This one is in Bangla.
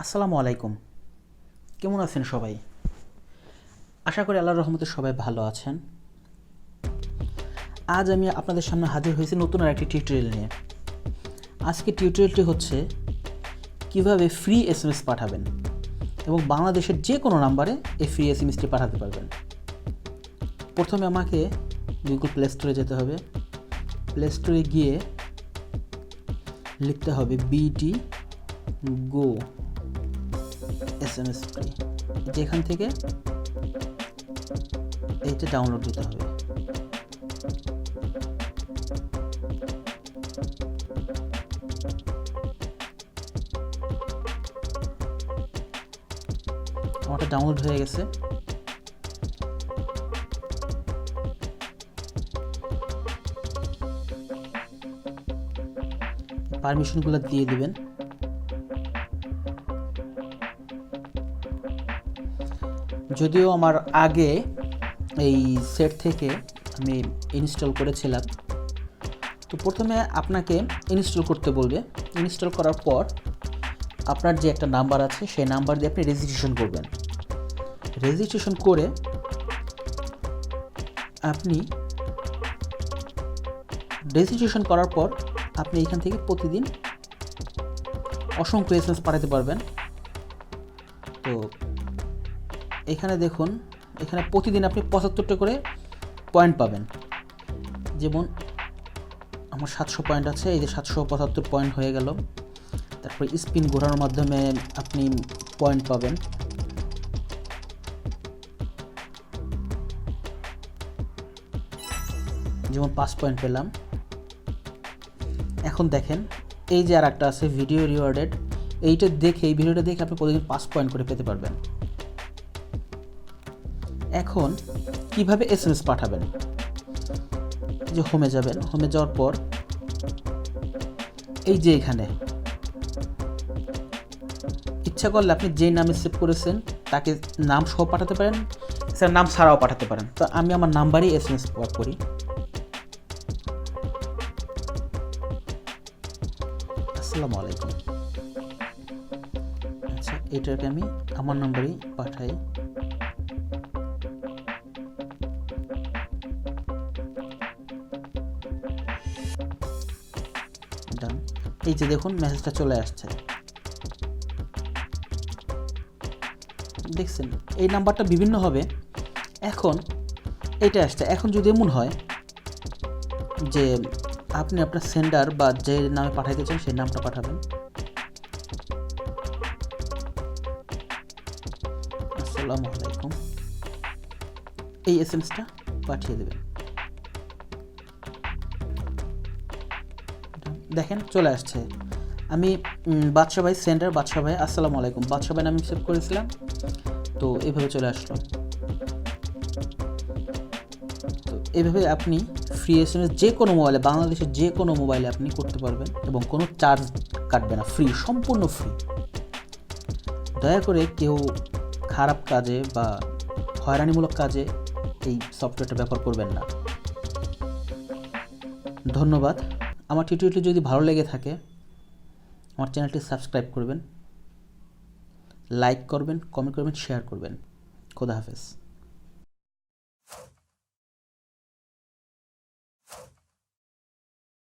আসসালামু আলাইকুম। কেমন আছেন সবাই? আশা করি আল্লাহর রহমতে সবাই ভালো আছেন। আজ আমি আপনাদের সামনে হাজির হয়েছি নতুন আর একটি টিউটোরিয়াল নিয়ে। আজকে টিউটোরিয়ালটি হচ্ছে কীভাবে ফ্রি এস এম এস পাঠাবেন এবং বাংলাদেশের যে কোনো নাম্বারে এই ফ্রি এস এম এসটি পাঠাতে পারবেন। প্রথমে আমাকে গুগল প্লে স্টোরে যেতে হবে। প্লে স্টোরে গিয়ে লিখতে হবে বিটি গো এস এম যেখান থেকে এইটা ডাউনলোড দিতে হবে। আমারটা ডাউনলোড হয়ে গেছে। পারমিশনগুলো দিয়ে দিবেন। যদিও আমার আগে এই সেট থেকে আমি ইনস্টল করেছিলাম। তো প্রথমে আপনাকে ইনস্টল করতে বলবে। ইনস্টল করার পর আপনার যে একটা নাম্বার আছে, সেই নাম্বার দিয়ে আপনি রেজিস্ট্রেশন করবেন। রেজিস্ট্রেশন করে আপনি রেজিস্ট্রেশন করার পর আপনি এখান থেকে প্রতিদিন অসংখ্য এসএমএস পাঠাতে পারবেন। তো এখানে দেখুন, এখানে প্রতিদিন আপনি পঁচাত্তরটা করে পয়েন্ট পাবেন। যেমন আমার সাতশো পয়েন্ট আছে, এই যে সাতশো পঁচাত্তর পয়েন্ট হয়ে গেল। তারপরে স্পিন ঘোরানোর মাধ্যমে আপনি পয়েন্ট পাবেন। যেমন পাঁচ পয়েন্ট পেলাম। এখন দেখেন, এই যে আর একটা আছে ভিডিও রিওয়ার্ডেড এইটা দেখে, এই ভিডিওটা দেখে আপনি প্রতিদিন পাঁচ পয়েন্ট করে পেতে পারবেন। এখন কীভাবে এস এম এস পাঠাবেন? যে হোমে যাবেন হোমে যাওয়ার পর এই যে এখানে। ইচ্ছা করলে আপনি যে নামে সেভ করেছেন তাকে নাম সহ পাঠাতে পারেন স্যার নাম ছাড়াও পাঠাতে পারেন। তো আমি আমার নাম্বারই এস এম এস করি। আসসালামু আলাইকুম। আচ্ছা এটাকে আমি আমার নাম্বারেই পাঠাই। ডান এই যে দেখুন মেসেজটা চলে আসছে। দেখছেন? এই নাম্বারটা বিভিন্ন হবে। এখন এটা আসছে। এখন যদি এমন হয় যে আপনি আপনার সেন্ডার বা যে নামে পাঠাইতে চান, সেই নামটা পাঠাবেন। আসসালামু আলাইকুম। এই এস পাঠিয়ে দেবেন। দেখেন চলে আসছে। আমি উম, বাদশা ভাই সেন্টার বাদশা ভাই আসসালামু আলাইকুম। বাদশা ভাই নামে সেভ করেছিলাম। তো এভাবে চলে আসলো। তো এভাবে আপনি ফ্রি এস যে কোনো মোবাইলে বাংলাদেশের যে কোনো মোবাইলে আপনি করতে পারবেন এবং কোনো চার্জ কাটবে না। ফ্রি সম্পূর্ণ ফ্রি দয়া করে কেউ খারাপ কাজে বা হয়রানিমূলক কাজে এই সফটওয়্যারটা ব্যবহার করবেন না। ধন্যবাদ। আমার টিউটোরিয়ালটি যদি ভালো লেগে থাকে, আমার চ্যানেলটি সাবস্ক্রাইব করবেন লাইক করবেন কমেন্ট করবেন শেয়ার করবেন। খোদা হাফেজ।